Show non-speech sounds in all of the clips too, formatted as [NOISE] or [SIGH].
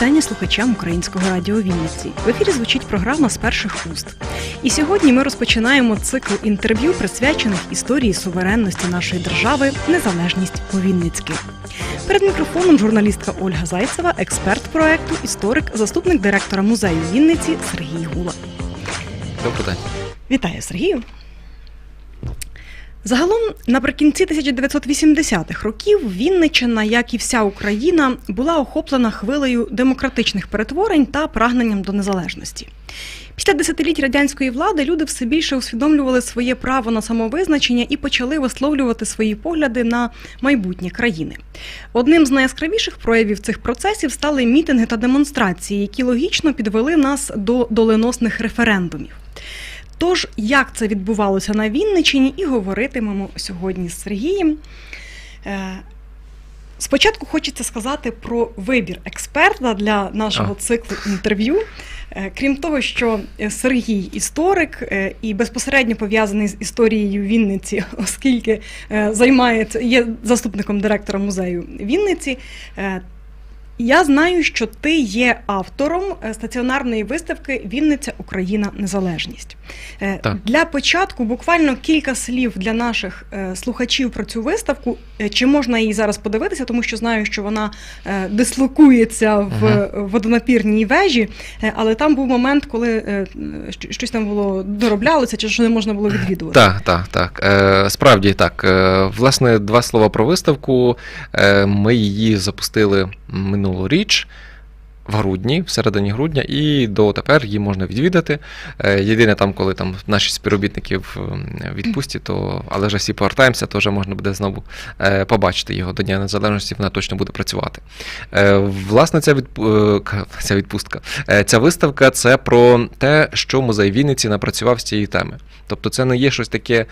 вітання слухачам українського радіо Вінниці. В ефірі звучить програма з перших уст. І сьогодні ми розпочинаємо цикл інтерв'ю, присвячених історії суверенності нашої держави, незалежність по-вінницьки. Перед мікрофоном журналістка Ольга Зайцева, експерт проекту, історик, заступник директора музею Вінниці Сергій Гула. Добрий день. Вітаю, Сергію. Загалом, наприкінці 1980-х років Вінниччина, як і вся Україна, була охоплена хвилею демократичних перетворень та прагненням до незалежності. Після десятиліть радянської влади люди все більше усвідомлювали своє право на самовизначення і почали висловлювати свої погляди на майбутнє країни. Одним з найяскравіших проявів цих процесів стали мітинги та демонстрації, які логічно підвели нас до доленосних референдумів. Тож, як це відбувалося на Вінниччині, і говоритимемо сьогодні з Сергієм. Е, Спочатку хочеться сказати про вибір експерта для нашого А. циклу інтерв'ю. Е, Крім того, що Сергій історик е, і безпосередньо пов'язаний з історією Вінниці, [LAUGHS] оскільки займається є заступником директора музею Вінниці. Я знаю, що ти є автором е, стаціонарної виставки Вінниця Україна Незалежність. Е, Так. Для початку буквально кілька слів для наших е, слухачів про цю виставку. Чи можна її зараз подивитися, тому що знаю, що вона дислокується в е, водонапірній вежі, але там був момент, коли щось там було дороблялося, чи що не можна було відвідувати. Так, так, так. Справді так. Власне, два слова про виставку. Ми її запустили минулоріч. В грудні, в середині грудня, і дотепер її можна відвідати. Е, Єдине там, коли там наші співробітники в відпустці, то але вже всі повертаємося, то вже можна буде знову е, побачити його до Дня Незалежності, вона точно буде працювати. Е, Власне, ця, ця відпустка, ця виставка це про те, що музей Вінниці напрацював з цієї теми. Тобто, це не є щось таке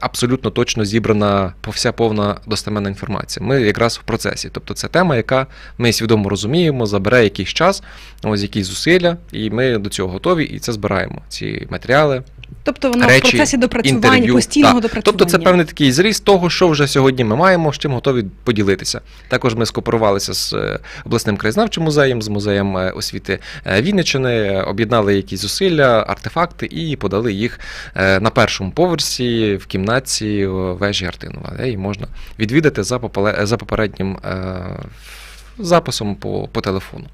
абсолютно точно зібрана вся повна достеменна інформація. Ми якраз в процесі. Тобто, це тема, яка ми свідомо розуміємо, забере якийсь час, ось якісь зусилля, і ми до цього готові, і це збираємо. Ці матеріали, Тобто воно в процесі допрацювання, інтерв'ю. постійного Так. допрацювання. Тобто це певний такий зріз того, що вже сьогодні ми маємо, з чим готові поділитися. Також ми скооперувалися з е, обласним краєзнавчим музеєм, з музеєм е, освіти е, Вінниччини, е, об'єднали якісь зусилля, артефакти і подали їх на першому поверсі в кімнаті вежі Артинова. де І можна відвідати за попереднім записом по, по телефону.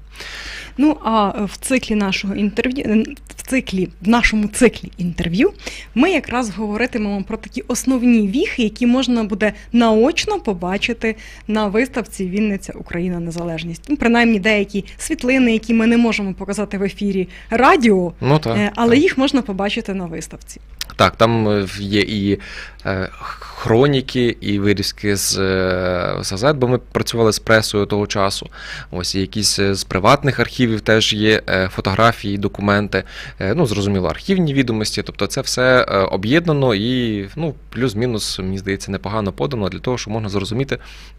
Ну а в циклі нашого інтерв'ю в циклі, в нашому циклі інтерв'ю ми якраз говоритимемо про такі основні віхи, які можна буде наочно побачити на виставці Вінниця Україна Незалежність. Ну, принаймні деякі світлини, які ми не можемо показати в ефірі радіо, Ну так. е, але так. їх можна побачити на виставці. Так, там е, є і е, хроніки, і вирізки з, е, з газет, бо ми працювали з пресою того часу. Ось і якісь е, з приватних архівів теж є е, фотографії, документи. Е, ну, зрозуміло, архівні відомості. Тобто це все об'єднано і ну, плюс-мінус, мені здається, непогано подано для того, щоб можна зрозуміти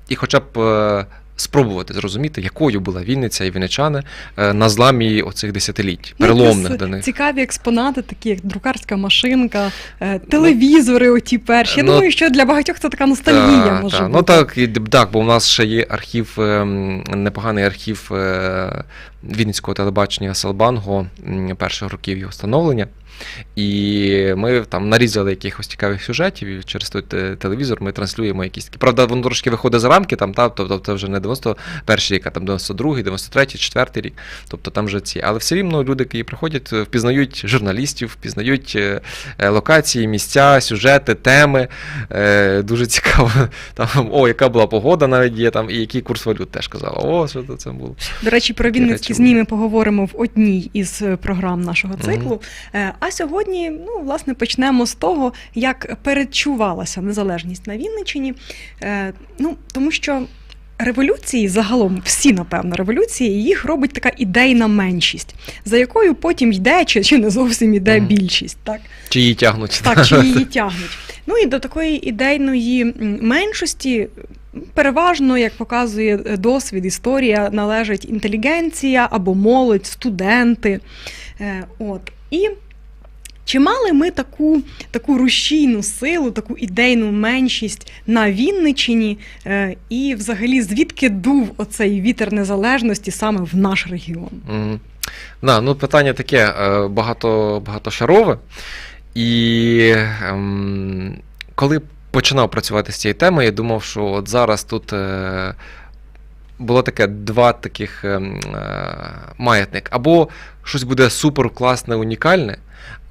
і хоча б. Спробувати зрозуміти, якою була Вінниця і вінничани е, на зламі оцих десятиліть, Ну, переломних плюс для них. Цікаві експонати, такі як друкарська машинка, е, телевізори, оті перші. Я Ну, думаю, що для багатьох це така ностальгія Та, може та. бути. Ну так, і, так, бо у нас ще є архів, ем, непоганий архів е, Вінницького телебачення Селбанго м, перших років його становлення. І ми там нарізали якихось цікавих сюжетів, і через той телевізор ми транслюємо якісь такі. Правда, воно трошки виходить за рамки, там, та, тобто це вже не 91 рік, а там 92-й, 93-й, 4 рік. Тобто там вже ці. Але все рівно люди, які приходять, впізнають журналістів, впізнають е, е, локації, місця, сюжети, теми. Е, дуже цікаво. [LAUGHS] Там, о, яка була погода навіть є, там, і який курс валют теж казала. О, що це було. До речі, про Вінницькі речі ЗМІ поговоримо в одній із програм нашого циклу. Е, А сьогодні, ну, власне, почнемо з того, як передчувалася незалежність на Вінниччині. Е, Ну, тому що. Революції загалом, всі, напевно, революції, їх робить така ідейна меншість, за якою потім йде чи, чи не зовсім йде більшість. Так? Чи її тягнуть? Так, чи її тягнуть. Ну і до такої ідейної меншості. Переважно, як показує е, досвід, історія, належить інтелігенція або молодь, студенти. Е, От. І Чи мали ми таку, таку рушійну силу, таку ідейну меншість на Вінниччині? Е, І взагалі звідки дув оцей вітер незалежності саме в наш регіон? Мгм. Да, ну питання таке е, багато, багатошарове. І ем, коли починав працювати з цією темою, я думав, що от зараз тут е, було таке два таких ем, е, маятник. Або щось буде супер класне, унікальне,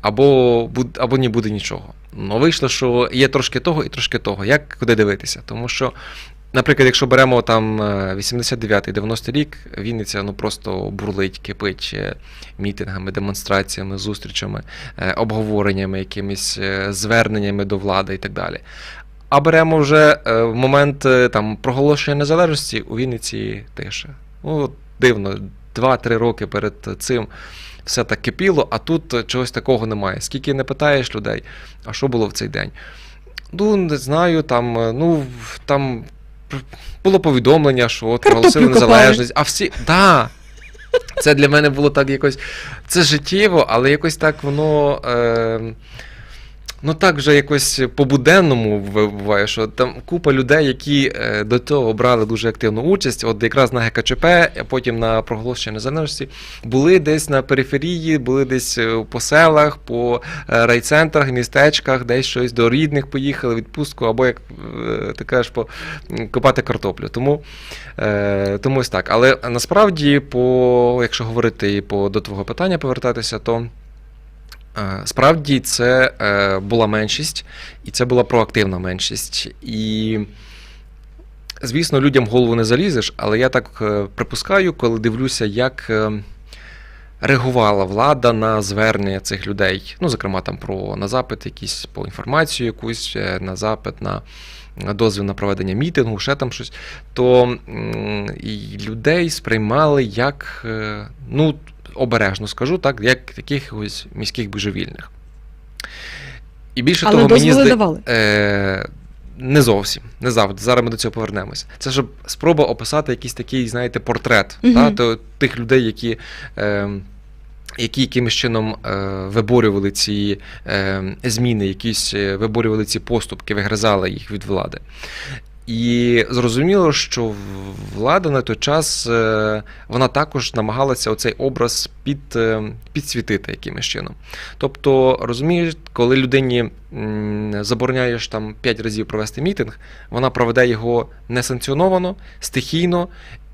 або, або не буде нічого. Ну, вийшло, що є трошки того і трошки того. Як куди дивитися? Тому що Наприклад, якщо беремо там е, 89-90 рік, Вінниця ну просто бурлить, кипить е, мітингами, демонстраціями, зустрічами, е, обговореннями, якимись е, зверненнями до влади і так далі. А беремо вже е, в момент е, там проголошення незалежності у Вінниці тише. Ну, дивно, 2-3 роки перед цим все так кипіло, а тут чогось такого немає. Скільки не питаєш людей, а що було в цей день? Ну, не знаю, там, е, ну, там було повідомлення, що от проголосили незалежність, а всі. Да, це для мене було так якось. Це життєво, але якось так воно. Е, Ну так вже якось по-буденному буває, що там купа людей, які е, до цього брали дуже активну участь, от якраз на ГКЧП, а потім на проголошення незалежності, були десь на периферії, були десь е, по селах, по е, райцентрах, містечках, десь щось до рідних поїхали, відпустку, або як ти кажеш, по копати картоплю. Тому, тому ось так. Але насправді, по, якщо говорити і по до твого питання повертатися, то. Е, Справді це е, була меншість, і це була проактивна меншість. І, звісно, людям в голову не залізеш, але я так е, припускаю, коли дивлюся, як реагувала влада на звернення цих людей. Ну, зокрема, там про на запит якісь по інформацію якусь, на запит на дозвіл на проведення мітингу, ще там щось, то і людей сприймали як, ну, обережно скажу, так, як якихось міських божевільних. І більше Але того, мені зда... давали. Е, не зовсім, не завжди. Зараз ми до цього повернемося. Це щоб спроба описати якийсь такий, знаєте, портрет Мгм. та, то, тих людей, які, е, які якимось чином е, виборювали ці е, зміни, якісь е, виборювали ці поступки, вигризали їх від влади. І зрозуміло, що влада на той час е, вона також намагалася оцей образ під, е, підсвітити якимось чином. Тобто, розумієш, коли людині забороняєш там 5 разів провести мітинг, вона проведе його несанкціоновано, стихійно.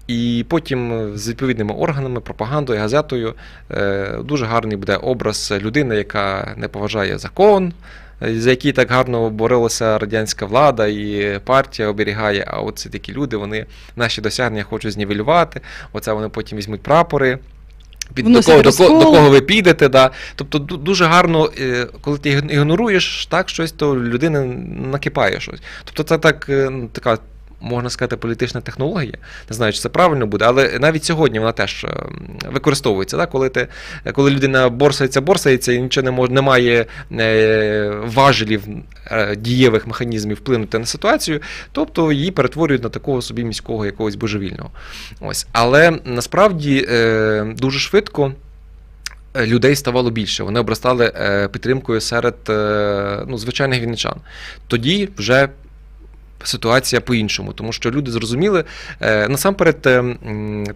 І потім з відповідними органами, пропагандою, газетою е, дуже гарний буде образ людини, яка не поважає закон, за який так гарно боролася радянська влада і партія оберігає. А от це такі люди, вони наші досягнення хочуть знівелювати. Оце вони потім візьмуть прапори. Під, до, кого, до, кого, до кого ви підете, да. Тобто дуже гарно, е, коли ти ігноруєш так щось, то людина накипає щось. Тобто це так, е, ну, така, можна сказати, політична технологія. Не знаю, чи це правильно буде, але навіть сьогодні вона теж е, використовується. Да? Коли, ти, коли людина борсається, борсається і нічого не може, немає е, важелів е, дієвих механізмів вплинути на ситуацію, тобто її перетворюють на такого собі міського якогось божевільного. Ось. Але насправді е, дуже швидко. Людей ставало більше, вони обростали підтримкою серед ну, звичайних вінничан. Тоді вже ситуація по-іншому, тому що люди зрозуміли е, насамперед е,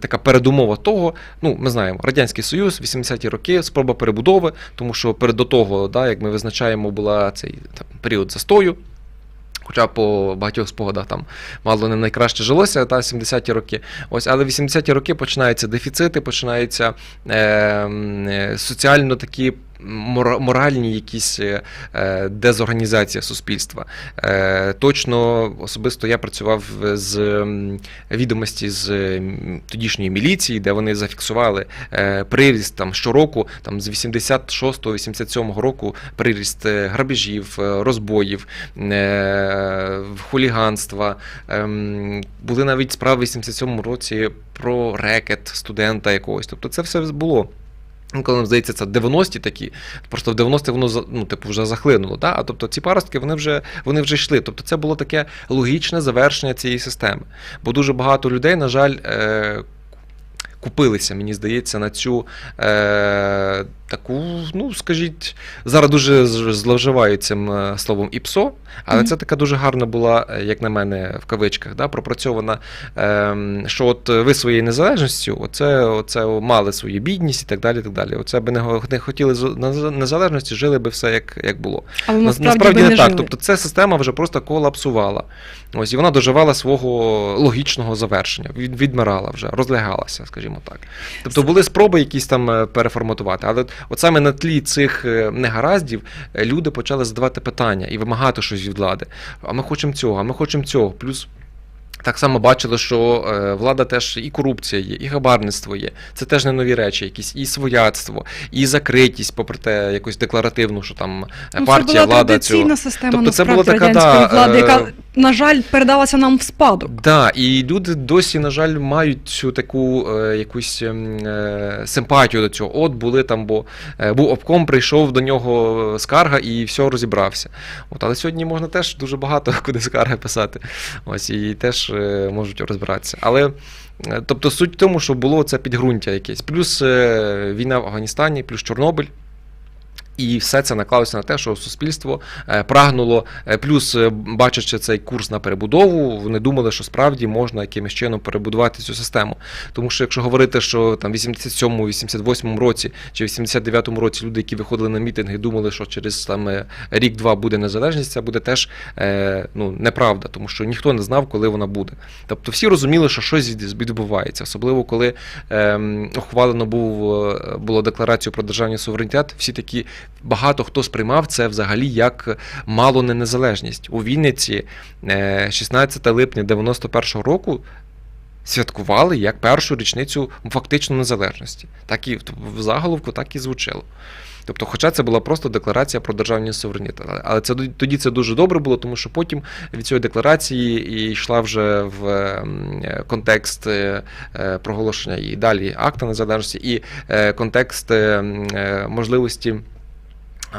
така передумова того, ну ми знаємо, Радянський Союз, 80-ті роки, спроба перебудови, тому що перед до того, да, як ми визначаємо, була цей там, період застою. Хоча по багатьох спогадах там мало не найкраще жилося, та 70-ті роки. Ось, але 80-ті роки починаються дефіцити, починаються е, е, соціально такі моральні якісь е, е, дезорганізація суспільства. Е, точно особисто я працював з відомості з тодішньої міліції, де вони зафіксували приріст там щороку, там з 86-87 року приріст грабежів, розбоїв, хуліганства. Ем, Були навіть справи в 87 році про рекет студента якогось. Тобто це все було. Ну, Коли нам здається, це 90-ті такі, просто в 90-ті воно ну, типу, вже захлинуло. Да? А тобто ці паростки вони вже, вони вже йшли. Тобто це було таке логічне завершення цієї системи. Бо дуже багато людей, на жаль, е, купилися, мені здається, на цю е, таку, ну скажіть, зараз дуже зловживають цим е, словом ІПСО, але Мгм. це така дуже гарна була, е, як на мене, в кавичках, да, пропрацьована, е, що от ви своєю незалежністю, оце, оце мали свою бідність і так далі. так далі. Оце би не, не хотіли на незалежності, жили би все як, як було. Але насправді, насправді не не так. жили. Тобто ця система вже просто колапсувала. Ось і вона доживала свого логічного завершення, від, відмирала вже, розлягалася, скажімо так. Тобто були спроби якісь там е, переформатувати. Але от саме на тлі цих е, негараздів е, люди почали задавати питання і вимагати щось від влади. А ми хочемо цього, а ми хочемо цього. Плюс. Так само бачили, що влада теж і корупція є, і габарництво є. Це теж не нові речі, якісь і свояцтво, і закритість, попри те, якусь декларативну, що там е, Ну, партія, це була влада традиційна цього. система Тобто це була така, радянської да, влади, яка, на жаль, передалася нам в спадок. Да, і люди досі, на жаль, мають цю таку е, якусь ем, е, симпатію до цього. От були там, бо е, був обком, прийшов до нього скарга і все розібрався. От, але сьогодні можна теж дуже багато [LAUGHS] куди скарги писати. Ось і теж е, можуть розбиратися. Але е, тобто суть в тому, що було це підґрунтя якесь. Плюс е, війна в Афганістані, плюс Чорнобиль. І все це наклалося на те, що суспільство е, прагнуло, е, плюс е, бачачи цей курс на перебудову, вони думали, що справді можна якимось чином перебудувати цю систему. Тому що якщо говорити, що там в 87-му, 88-му році чи 89-му році люди, які виходили на мітинги, думали, що через там рік-два буде незалежність, це буде теж ну, неправда, тому що ніхто не знав, коли вона буде. Тобто всі розуміли, що щось від- відбувається, особливо коли ем, ухвалено був, було декларацію про державний суверенітет, всі такі багато хто сприймав це взагалі як мало не незалежність. У Вінниці е, 16 липня 91-го року. Святкували як першу річницю фактично незалежності. Так і в- заголовку так і звучало. Тобто, хоча це була просто декларація про державний суверенітет. Але- це тоді це дуже добре було, тому що потім від цієї декларації і йшла вже в ем, е, контекст е, е, проголошення і далі акта незалежності, і е, контекст е, м, е, можливості. Е,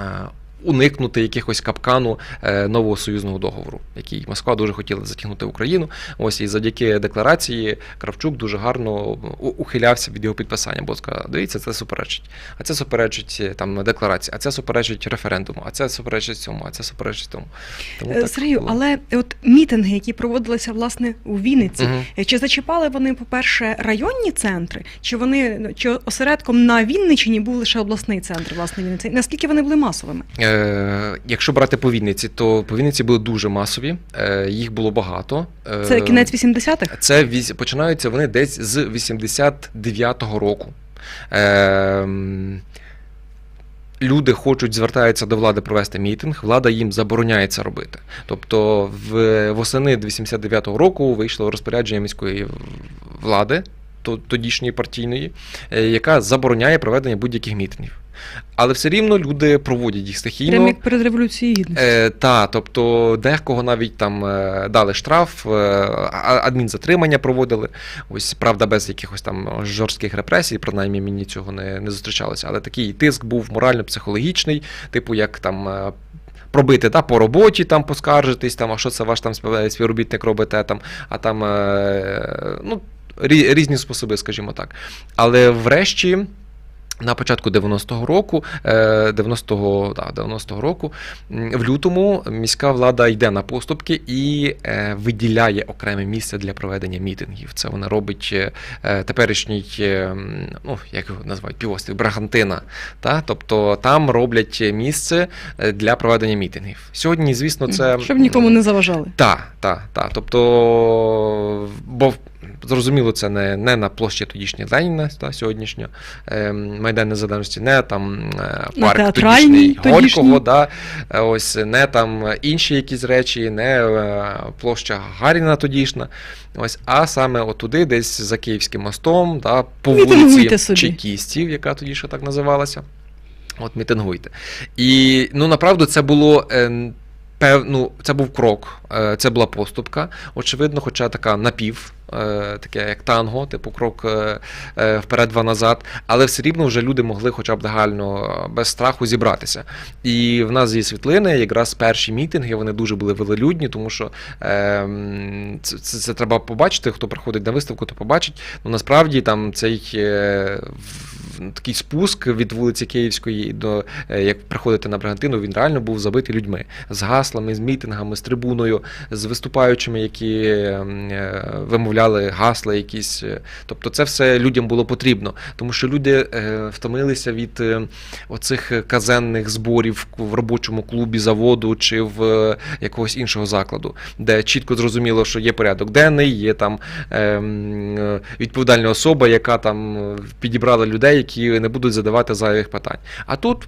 Уникнути якихось капкану е, нового союзного договору, який Москва дуже хотіла затягнути в Україну. Ось і завдяки декларації Кравчук дуже гарно ухилявся від його підписання, бо сказав, дивіться, це суперечить. А це суперечить е, там декларації, а це суперечить референдуму, а це суперечить цьому, а це суперечить тому. Тому Е, так Сергію, було. але от мітинги, які проводилися власне у Вінниці, е, чи зачіпали вони, по-перше, районні центри, чи вони чи осередком на Вінниччині був лише обласний центр, власне, Вінниці? Наскільки вони були масовими? Е, якщо брати по Вінниці, то по Вінниці були дуже масові, е, їх було багато. Е, Це кінець 80-х? Це починаються вони десь з 89-го року. Люди хочуть, звертаються до влади провести мітинг, влада їм забороняє це робити. Тобто, в восени 89-го року вийшло розпорядження міської влади, тодішньої партійної, е, яка забороняє проведення будь-яких мітингів. Але все рівно люди проводять їх стихійно. Прямо як перед революцією гідності. Е, та, тобто декого навіть там е, дали штраф, е, адмінзатримання проводили. Ось правда, без якихось там жорстких репресій, принаймні мені цього не, не зустрічалося. Але такий тиск був морально-психологічний, типу, як там. Пробити та, по роботі, там поскаржитись, там, а що це ваш там співробітник робите, там, а там ну, різні способи, скажімо так. Але врешті на початку 90-го року, е, 90-го, да, 90-го року, в лютому міська влада йде на поступки і е, виділяє окреме місце для проведення мітингів. Це вона робить е, е, теперішній, е, ну як його називають, півострів Брагантина. Та? Тобто там роблять місце е, для проведення мітингів. Сьогодні, звісно, це Щоб нікому не заважали. так, так, так. Тобто, бо зрозуміло, це не, не на площі тодішньої Леніна та, сьогоднішнього е, Майдан Незалежності, не там е, парк тодішній Горького, да, е, ось не там інші якісь речі, не е, площа Гаріна тодішна. Ось, а саме отуди, десь за Київським мостом, да, по вулиці. Чекістів, яка тоді ще так називалася. От мітингуйте. І ну направду це було. Е, пев, ну, це був крок, е, це була поступка, очевидно, хоча така напів. е, Таке як танго, типу крок е, е, вперед, два назад, але все рівно вже люди могли хоча б легально без страху зібратися. І в нас є світлини, якраз перші мітинги, вони дуже були велелюдні, тому що це, це, це треба побачити. Хто приходить на виставку, то побачить. Ну насправді там цей такий спуск від вулиці Київської до е, як приходити на Бригантину, він реально був забитий людьми з гаслами, з мітингами, з трибуною, з виступаючими, які ем, е, вимовляли гасла якісь. Тобто це все людям було потрібно, тому що люди е, втомилися від оцих казенних зборів в робочому клубі заводу чи в якогось іншого закладу, де чітко зрозуміло, що є порядок денний, є там ем, відповідальна особа, яка там підібрала людей, які не будуть задавати зайвих питань. А тут.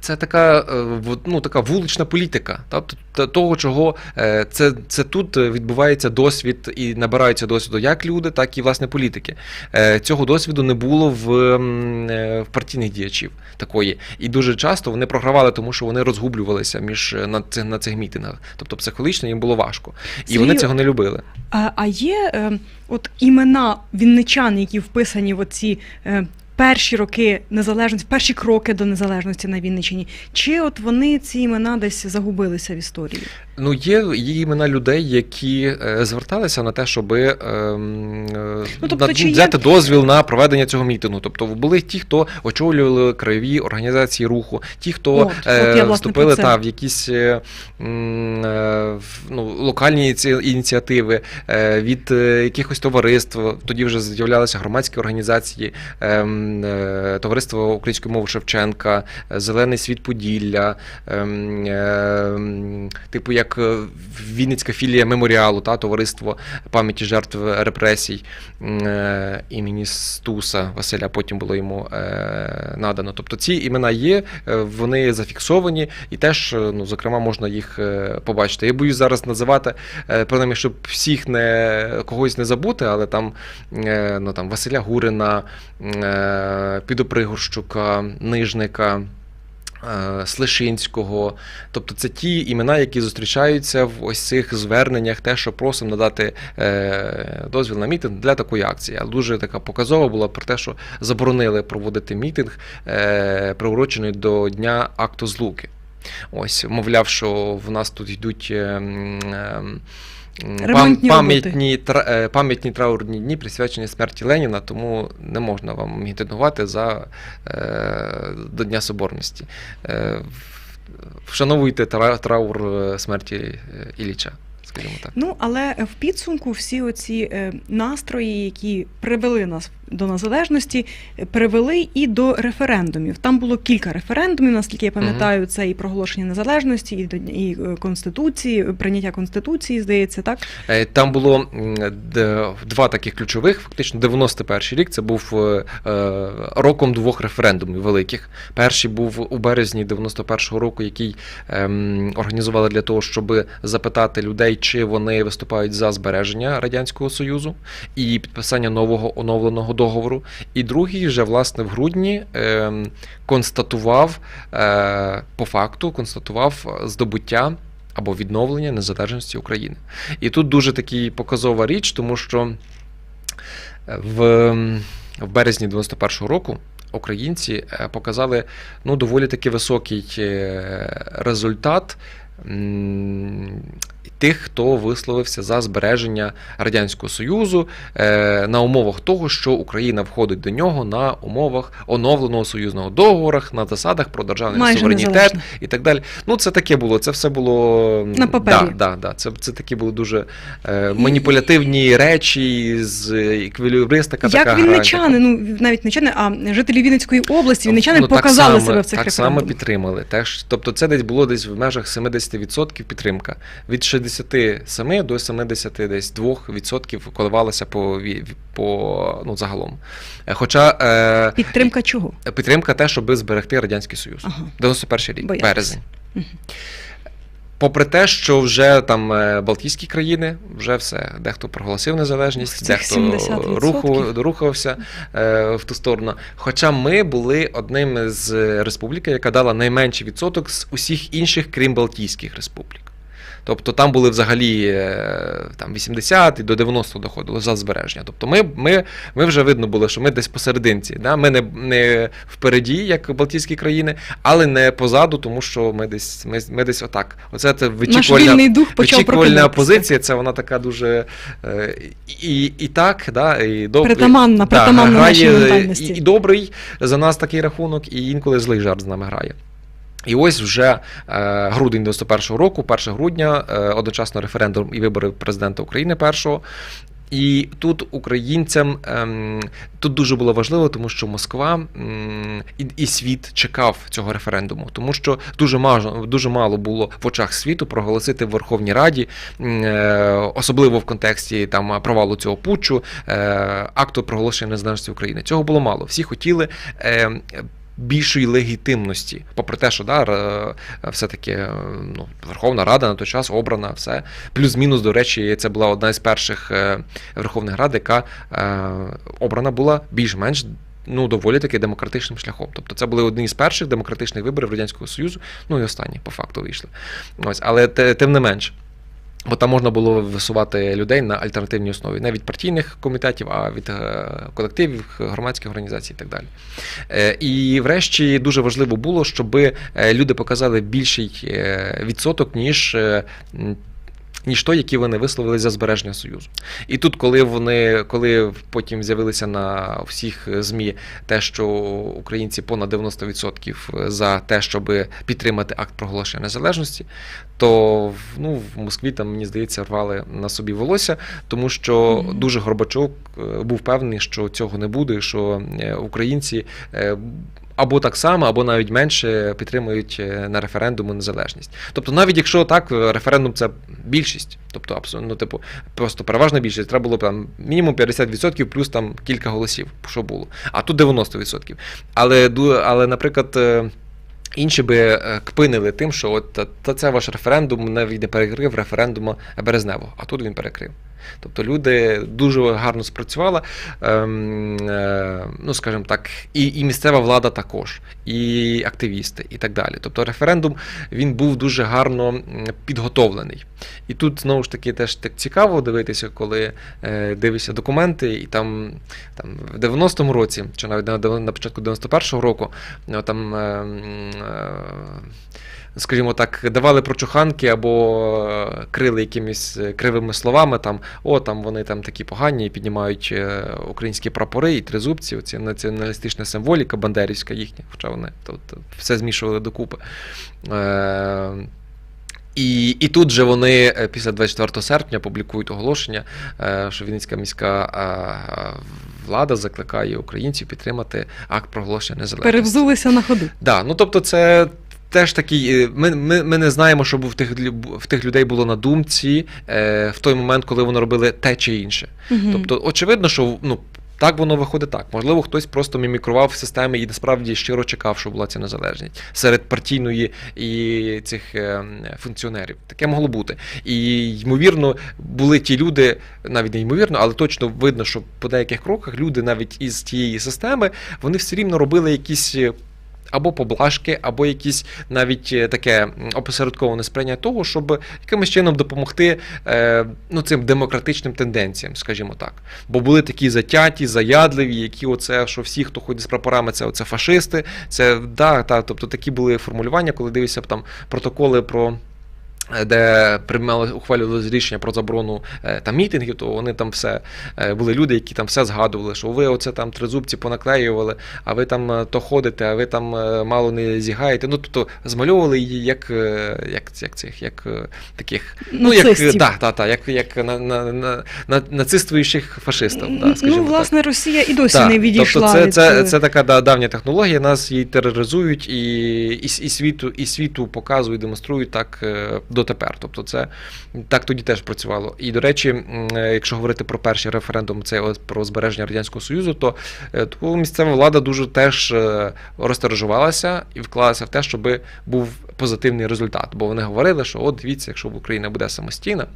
Це така, е, ну, така вулична політика. Тобто того, чого е, це, це тут е, відбувається досвід і набираються досвіду як люди, так і власне політики. Цього досвіду не було в, в партійних діячів такої. І дуже часто вони програвали, тому що вони розгублювалися між на цих, на цих мітингах. Тобто психологічно їм було важко. І вони Сергію, цього не любили. А, а є е, от імена вінничан, які вписані в оці е, перші роки незалежності, перші кроки до незалежності на Вінниччині? Чи от вони ці імена десь загубилися в історії? Ну, є, є імена людей, які е, зверталися на те, щоб е, е, Ну, тобто, на- чи є- взяти дозвіл на проведення цього мітингу. Тобто були ті, хто очолювали краєві організації руху, ті, хто От, от я, вступили та, в якісь е, е, ну, локальні ініці- ініціативи е, від е, якихось товариств. Тоді вже з'являлися громадські організації, е, е, Товариство української мови Шевченка, е, Зелений світ Поділля, е, м, е, м, типу як е, Вінницька філія меморіалу, та, товариство пам'яті жертв репресій е, імені Стуса Василя, потім було йому е, надано. Тобто ці імена є, е, вони зафіксовані, і теж, е, ну, зокрема, можна їх е, побачити. Я боюсь зараз називати, е, принаймні, щоб всіх не когось не забути, але там, е, ну, там Василя Гурина, е, Підопригорщука, Нижника. е, Слишинського, тобто це ті імена, які зустрічаються в ось цих зверненнях, те, що просимо надати е, дозвіл на мітинг для такої акції. Дуже така показова була про те, що заборонили проводити мітинг, е, приурочений до дня акту злуки. Ось, мовляв, що в нас тут йдуть. Ремонтні пам- пам'ятні, тра- е, пам'ятні траурні дні присвячені смерті Леніна, тому не можна вам мітингувати за, е, до Дня Соборності. Е, Вшановуйте тра- траур смерті Іліча. Ілліча, скажімо так. Ну але в підсумку всі оці настрої, які привели нас до незалежності, привели і до референдумів. Там було кілька референдумів, наскільки я пам'ятаю, це і проголошення незалежності, і, до- і е, конституції, прийняття конституції, здається, так Е, Там було два таких ключових. Фактично, 91 рік це був е, роком двох референдумів великих. Перший був у березні 91-го року, який ем, організували для того, щоб запитати людей, чи вони виступають за збереження радянського союзу і підписання нового оновленого договору. І другий вже власне в грудні ем, констатував е, по факту, констатував здобуття або відновлення незалежності України. І тут дуже такий показова річ, тому що в, в березні 91-го року українці е, показали ну, доволі таки високий е, результат. Тих, хто висловився за збереження Радянського Союзу е, на умовах того, що Україна входить до нього на умовах оновленого союзного договору, на засадах про державний майже суверенітет незалежно. і так далі. Ну, це таке було. Це все було На папері. Да, да, да. Це, це такі були дуже е, маніпулятивні речі з еквілібристика. Як грань вінничани, ну навіть не чани, а жителі Вінницької області, вінничани Ну, показали само- себе в цих Так само підтримали. Теж, тобто це десь було десь в межах 70% підтримка. Від 67 до 72% коливалася по, по ну, загалом. Е, Хоча е, Підтримка чого? підтримка те, щоб зберегти Радянський Союз. Ага. 91 рік, Боялися. березень. Попри те, що вже там е, Балтійські країни, вже все, дехто проголосив незалежність, дехто руху, рухався е, в ту сторону. Хоча ми були одним з республік, яка дала найменший відсоток з усіх інших, крім Балтійських республік. Тобто там були взагалі е, там 80 і до 90 доходило за збереження. Тобто ми, ми, ми вже видно було, що ми десь посерединці. Да? Ми не, не впереді, як Балтійські країни, але не позаду, тому що ми десь, ми, ми десь отак. Оце це вичікувальна, дух почав вичікувальна позиція, це вона така дуже е, і, і так, да, і добре. Притаманна, притаманна нашій грає, ментальності. І, і добрий за нас такий рахунок, і інколи злий жарт з нами грає. І ось вже е, грудень 91-го року, 1 грудня, е, одночасно референдум і вибори президента України першого. І тут українцям ем, тут дуже було важливо, тому що Москва і, і світ чекав цього референдуму, тому що дуже мало, дуже мало було в очах світу проголосити в Верховній Раді, е, особливо в контексті там провалу цього путчу, акту проголошення незалежності України. Цього було мало. Всі хотіли. Е, Більшої легітимності, попри те, що да, все-таки е, ну, Верховна Рада на той час обрана, все. Плюс-мінус, до речі, це була одна із перших е, Верховних Рад, яка е, обрана була більш-менш ну, доволі таки демократичним шляхом. Тобто це були одні з перших демократичних виборів Радянського Союзу, ну і останні по факту вийшли. Ось, але тим не менш. Бо там можна було висувати людей на альтернативній основі, не від партійних комітетів, а від е, колективів, громадських організацій і так далі. Е, І врешті дуже важливо було, щоб люди показали більший е, відсоток, ніж. е, Ніж той, який вони висловили за збереження союзу, і тут, коли вони, коли потім з'явилися на всіх змі те, що українці понад 90% за те, щоб підтримати акт проголошення незалежності, то ну, в Москві там, мені здається, рвали на собі волосся, тому що дуже Горбачов е, був певний, що цього не буде, що е, українці е, або так само, або навіть менше підтримують на референдуму незалежність. Тобто, навіть якщо так, референдум це більшість, тобто абсолютно, ну, типу, просто переважна більшість, треба було там мінімум 50% плюс там кілька голосів, що було. А тут 90%. Але, але наприклад. Інші би е, кпинили тим, що от та, це ваш референдум не перекрив референдуму Березневого, а тут він перекрив. Тобто люди дуже гарно спрацювали, ем, е, ну скажімо так, і, і місцева влада також, і активісти, і так далі. Тобто референдум він був дуже гарно підготовлений. І тут знову ж таки теж так цікаво дивитися, коли е, дивишся документи, і там, там в 90-му році, чи навіть на, початку 91-го року, ну, там. Скажімо так, давали прочуханки або е, крили якимись е, кривими словами, там, о, там вони там такі погані і піднімають е, українські прапори і тризубці, оці націоналістична символіка бандерівська їхня, хоча вони тут все змішували докупи. І, і тут же вони після 24 серпня публікують оголошення, що Вінницька міська влада закликає українців підтримати акт проголошення незалежності. Перевзулися на ходу. Да, ну тобто, це теж такий. е, Ми, ми, ми не знаємо, що в тих, в тих людей було на думці е, в той момент, коли вони робили те чи інше. Мгм. Тобто, очевидно, що ну. Так воно виходить так. Можливо, хтось просто мімікрував в системі і насправді щиро чекав, що була ця незалежність серед партійної і цих е, функціонерів. Таке могло бути. І ймовірно, були ті люди, навіть не ймовірно, але точно видно, що по деяких кроках люди навіть із тієї системи вони все рівно робили якісь. Або поблажки, або якісь навіть е, таке опосередковане сприйняття того, щоб якимось чином допомогти е, ну, цим демократичним тенденціям, скажімо так. Бо були такі затяті, заядливі, які оце, що всі, хто ходить з прапорами, це оце фашисти. Це да, та, тобто такі були формулювання, коли дивишся там протоколи про. Е, Де приймали ухвалювалися рішення про заборону е, там мітингів, то вони там все е, були люди, які там все згадували, що ви оце там тризубці понаклеювали, а ви там то ходите, а ви там мало не зігаєте. Ну тобто змальовували її як, як, як цих, як таких Ну, як, да, да, да, як, як на, на, на, на, нацистуючих фашистів, да, скажімо ну, власне, Росія і досі так. не відійшла. Тобто це, від... це, це така да, давня технологія, нас її тероризують і, і, і, світу, і світу показують, демонструють так дотепер. Тобто, це так тоді теж працювало. І до речі, е, якщо говорити про перший референдум, це от про збереження радянського союзу, то, е, то місцева влада дуже теж розтережувалася і вклалася в те, щоб був позитивний результат. Бо вони говорили, що от дивіться, якщо Україна буде самостійна.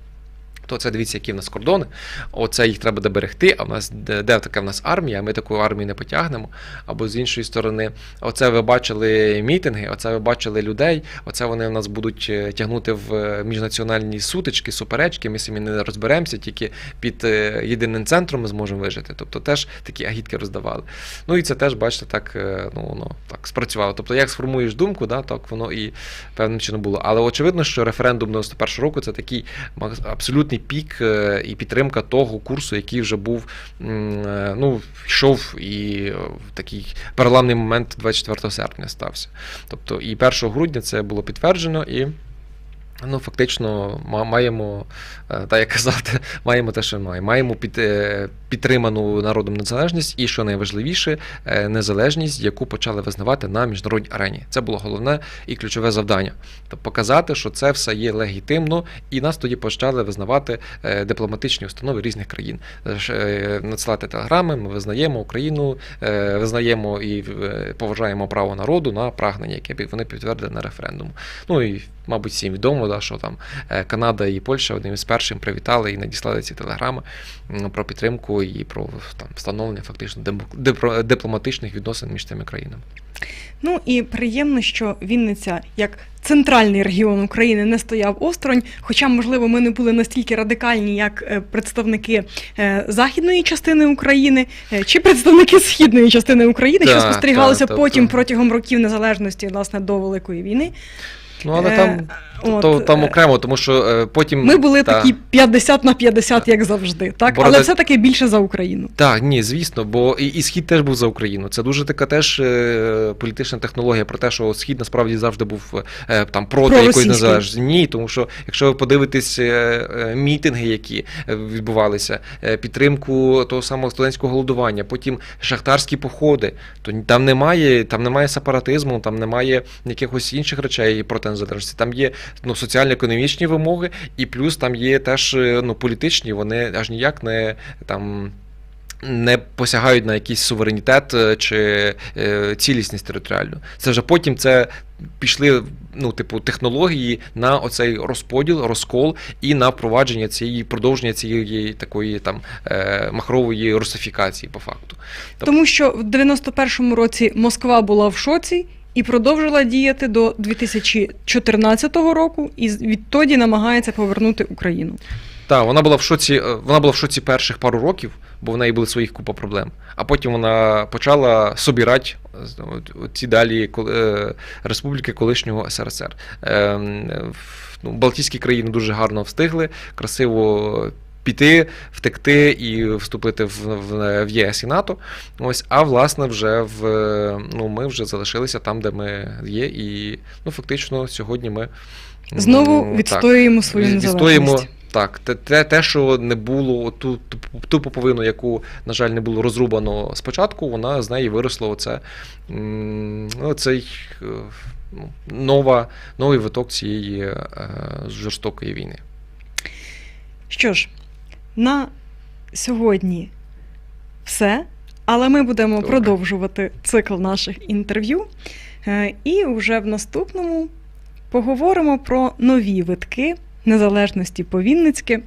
То це дивіться, які в нас кордони. Оце їх треба доберегти. А в нас де, де така в нас армія? Ми таку армію не потягнемо. Або з іншої сторони, оце ви бачили мітинги, оце ви бачили людей. Оце вони в нас будуть е, тягнути в е, міжнаціональні сутички, суперечки. Ми самі не розберемося, тільки під е, єдиним центром ми зможемо вижити. Тобто теж такі агітки роздавали. Ну і це теж, бачите, так ну воно так спрацювало. Тобто, як сформуєш думку, да, так воно і певним чином було. Але очевидно, що референдум 91 року це такий макс- абсолютний пік е, і підтримка того курсу, який вже був е, ну, йшов і е, такий переламний момент 24 серпня стався. Тобто і 1 грудня це було підтверджено і. Ну, фактично, ма- маємо, е, так як казати, [LAUGHS] маємо те, що маємо. Маємо під, е, підтриману народом незалежність, і що найважливіше, е, незалежність, яку почали визнавати на міжнародній арені. Це було головне і ключове завдання. Тобто показати, що це все є легітимно, і нас тоді почали визнавати дипломатичні установи різних країн. Надсилати телеграми, ми визнаємо Україну, визнаємо і поважаємо право народу на прагнення, яке вони підтвердили на референдуму. Ну і мабуть, всім відомо, да, що там е, Канада і Польща одним із першим привітали і надіслали ці телеграми про підтримку і про там встановлення фактично дипломатичних відносин між цими країнами. Ну і приємно, що Вінниця як центральний регіон України не стояв осторонь. Хоча, можливо, ми не були настільки радикальні, як е, представники е, західної частини України чи представники східної частини України, що Так, спостерігалося так, потім тобто- протягом років незалежності, власне, до Великої війни. Ну але там, от, то, там е, окремо, тому що е, потім Ми були та- такі 50 на 50, як завжди, так? Борода- Але все-таки більше за Україну. Так, ні, звісно, бо і, і схід теж був за Україну. Це дуже така теж е, політична технологія про те, що схід насправді завжди був е, там проти якоїсь незалежності. Ні, тому що якщо ви подивитесь е, е, мітинги, які е, відбувалися, е, підтримку того самого студентського голодування, потім шахтарські походи, то там немає, там немає сепаратизму, там немає якихось інших речей проти незалежності. Там є ну, соціально-економічні вимоги, і плюс там є теж е, ну, політичні, вони аж ніяк не там. Не посягають на якийсь суверенітет е, чи е, цілісність територіальну. Це вже потім це пішли ну, типу, технології на оцей розподіл, розкол і на впровадження цієї продовження цієї такої там махрової русифікації по факту. Тому що в 91-му році Москва була в шоці і продовжила діяти до 2014 року, і відтоді намагається повернути Україну. Так, вона була в шоці, е, вона була в шоці перших пару років, бо в неї були своїх купа проблем. А потім вона почала собирати е, ці далі е, республіки колишнього СРСР. Ем, ну, Балтійські країни дуже гарно встигли, красиво. Піти, втекти і вступити в, в, в ЄС і НАТО. Ось, а власне, вже в ну ми вже залишилися там, де ми є, і ну фактично сьогодні ми Знову м, так, свою незалежність. відстоїмо так, те, те, що не було, ту, ту, поповину, яку, на жаль, не було розрубано спочатку, вона з неї виросло оце, м, ну, цей е, ну, нова, новий виток цієї е, жорстокої війни. Що ж, на сьогодні все. Але ми будемо Добре. продовжувати цикл наших інтерв'ю. Е, І вже в наступному поговоримо про нові витки незалежності по-вінницьки.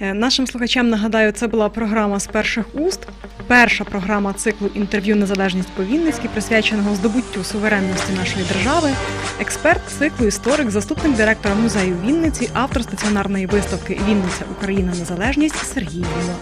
Е, Нашим слухачам нагадаю, це була програма з перших уст. Перша програма циклу інтерв'ю Незалежність по-вінницьки, присвяченого здобуттю суверенності нашої держави. Експерт циклу, історик, заступник директора музею Вінниці, автор стаціонарної виставки Вінниця Україна Незалежність Сергій Віло.